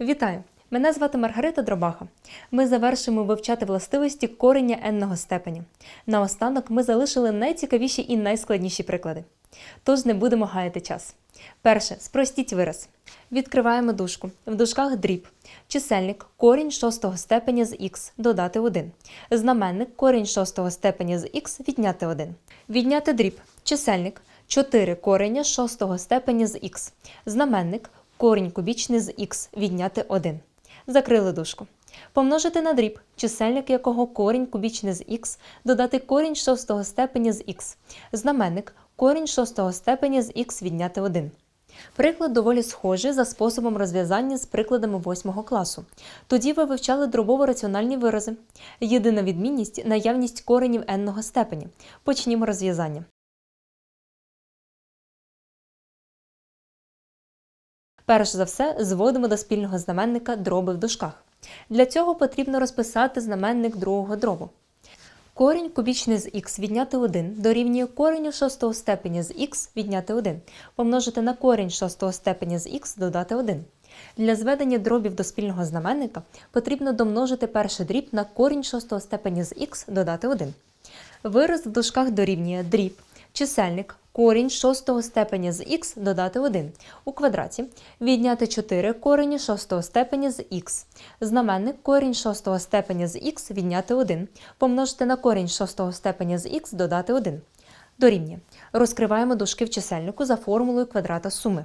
Вітаю! Мене звати Маргарита Дробаха. Ми завершимо вивчати властивості корення енного степеня. Наостанок ми залишили найцікавіші і найскладніші приклади. Тож не будемо гаяти час. Перше, спростіть вираз. Відкриваємо дужку. В дужках дріб. Чисельник корінь шостого степеня з х додати 1. Знаменник корінь шостого степеня з х відняти 1. Відняти дріб. Чисельник 4 кореня шостого степеня з х. Знаменник корінь кубічний з х відняти 1. Закрили дужку. Помножити на дріб, чисельник якого корінь кубічний з х, додати корінь шостого степеня з х. Знаменник корінь шостого степеня з х відняти 1. Приклад доволі схожий за способом розв'язання з прикладами 8 класу. Тоді ви вивчали дробово-раціональні вирази. Єдина відмінність наявність коренів n-ного степеня. Почнімо розв'язання. Перш за все, зводимо до спільного знаменника дроби в дужках. Для цього потрібно розписати знаменник другого дробу. Корінь кубічний з х відняти 1 дорівнює кореню шостого степеня з х відняти 1, помножити на корінь шостого степеня з х додати 1. Для зведення дробів до спільного знаменника потрібно домножити перший дріб на корінь шостого степеня з х додати 1. Вираз в дужках дорівнює дріб, чисельник, корінь шостого степеня з х додати 1 у квадраті, відняти 4 корені шостого степеня з х, знаменник корінь шостого степеня з х відняти 1, помножити на корінь шостого степеня з х додати 1. Дорівнює. Розкриваємо дужки в чисельнику за формулою квадрата суми.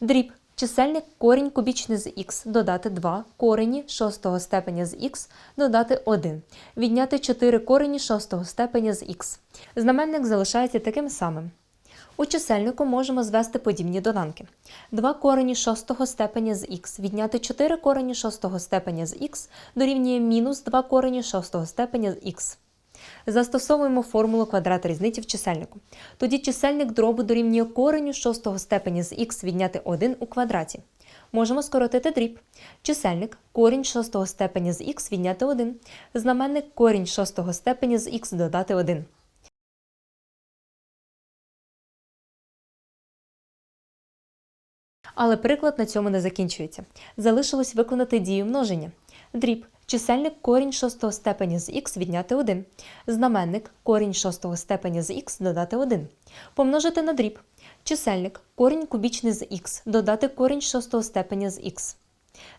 Дріб. Чисельник корінь кубічний з х додати 2 корені шостого степеня з х додати 1. Відняти 4 корені шостого степеня з х. Знаменник залишається таким самим. У чисельнику можемо звести подібні доданки. 2 корені шостого степеня з х відняти 4 корені шостого степеня з х дорівнює мінус 2 корені шостого степеня з х. Застосовуємо формулу квадрата різниці в чисельнику. Тоді чисельник дробу дорівнює кореню шостого степеня з х відняти 1 у квадраті. Можемо скоротити дріб. Чисельник корінь шостого степеня з х відняти 1. Знаменник корінь шостого степеня з х додати 1. Але приклад на цьому не закінчується. Залишилось виконати дію множення. Дріб. Чисельник корінь шостого степеня з х відняти 1. Знаменник корінь шостого степеня з х додати 1. Помножити на дріб. Чисельник корінь кубічний з х додати корінь шостого степеня з х.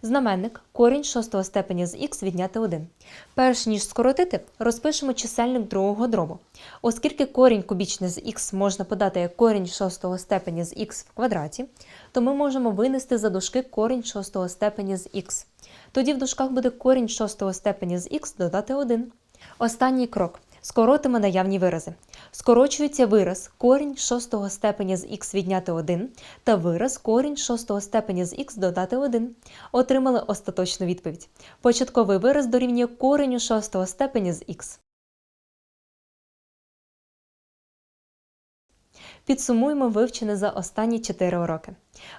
Знаменник корінь шостого степеня з х відняти 1. Перш ніж скоротити, розпишемо чисельник другого дробу. Оскільки корінь кубічний з х можна подати як корінь шостого степеня з х в квадраті, то ми можемо винести за дужки корінь шостого степеня з х. Тоді в дужках буде корінь шостого степеня з х додати 1. Останній крок. Скоротимо наявні вирази. Скорочується вираз корінь шостого степеня з х відняти 1 та вираз корінь шостого степеня з х додати 1. Отримали остаточну відповідь. Початковий вираз дорівнює кореню шостого степеня з х. Підсумуємо вивчене за останні 4 уроки.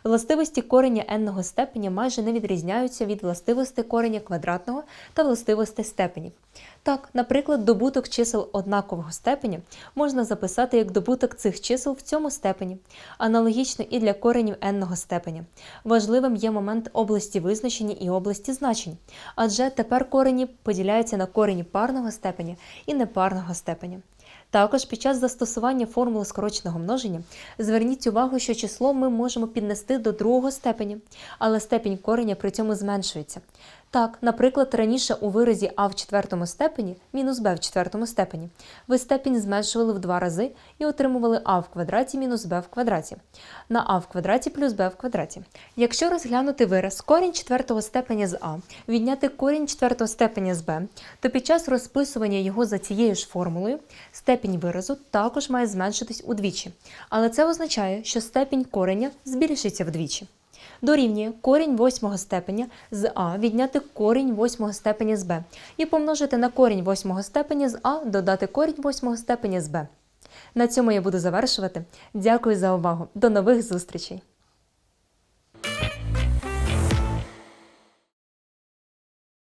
Властивості кореня n-ного степеня майже не відрізняються від властивостей кореня квадратного та властивостей степенів. Так, наприклад, добуток чисел однакового степеня можна записати як добуток цих чисел в цьому степені. Аналогічно і для коренів n-ного степеня. Важливим є момент області визначення і області значень, адже тепер корені поділяються на корені парного степеня і непарного степеня. Також під час застосування формули скороченого множення зверніть увагу, що число ми можемо піднести до другого степеня, але степінь кореня при цьому зменшується. Так, наприклад, раніше у виразі а в четвертому степені мінус b в четвертому степені ви степінь зменшували в два рази і отримували а в квадраті мінус b в квадраті на а в квадраті плюс b в квадраті. Якщо розглянути вираз корінь четвертого степеня з а, відняти корінь четвертого степеня з b, то під час розписування його за цією ж формулою степінь виразу також має зменшитись удвічі. Але це означає, що степінь кореня збільшиться вдвічі дорівнює корінь восьмого степеня з А відняти корінь восьмого степеня з Б і помножити на корінь восьмого степеня з А додати корінь восьмого степеня з Б. На цьому я буду завершувати. Дякую за увагу. До нових зустрічей!